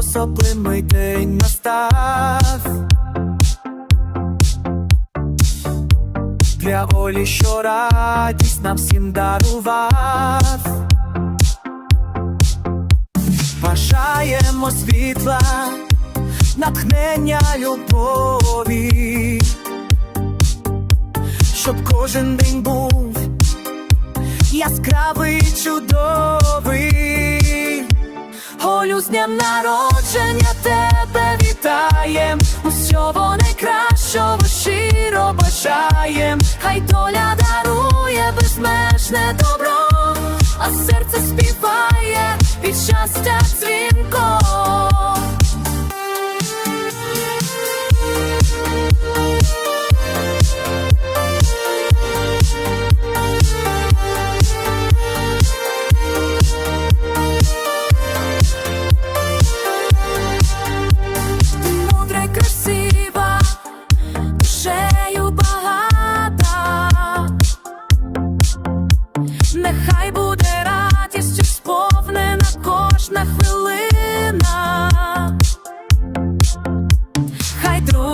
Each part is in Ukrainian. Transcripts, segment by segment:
особливий день настав. Для Олі, що радість нам всім дарував. Бажаємо світла, натхнення любові, щоб кожен день був яскравий, чудовий. Олю, з днем народження тебе вітаєм, усього найкращого щиро бажаєм, хай доля дарує безмежне добро, а серце співає від щастя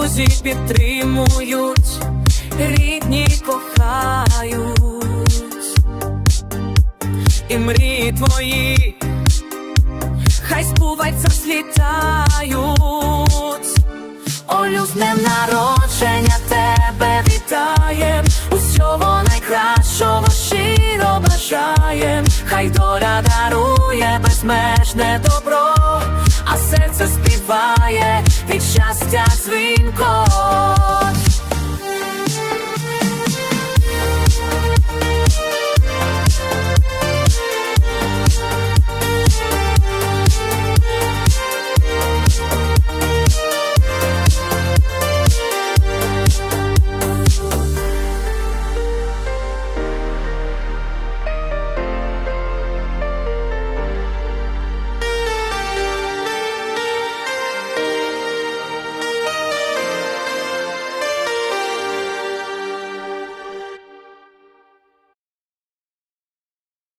друзі підтримують, рідні кохають, і мрії твої хай збуваються, злітають. Олю, з днем народження тебе вітаєм, усього найкращого щиро бажаєм, хай доля дарує безмежне добро, а серце співає від щастя дзвінко.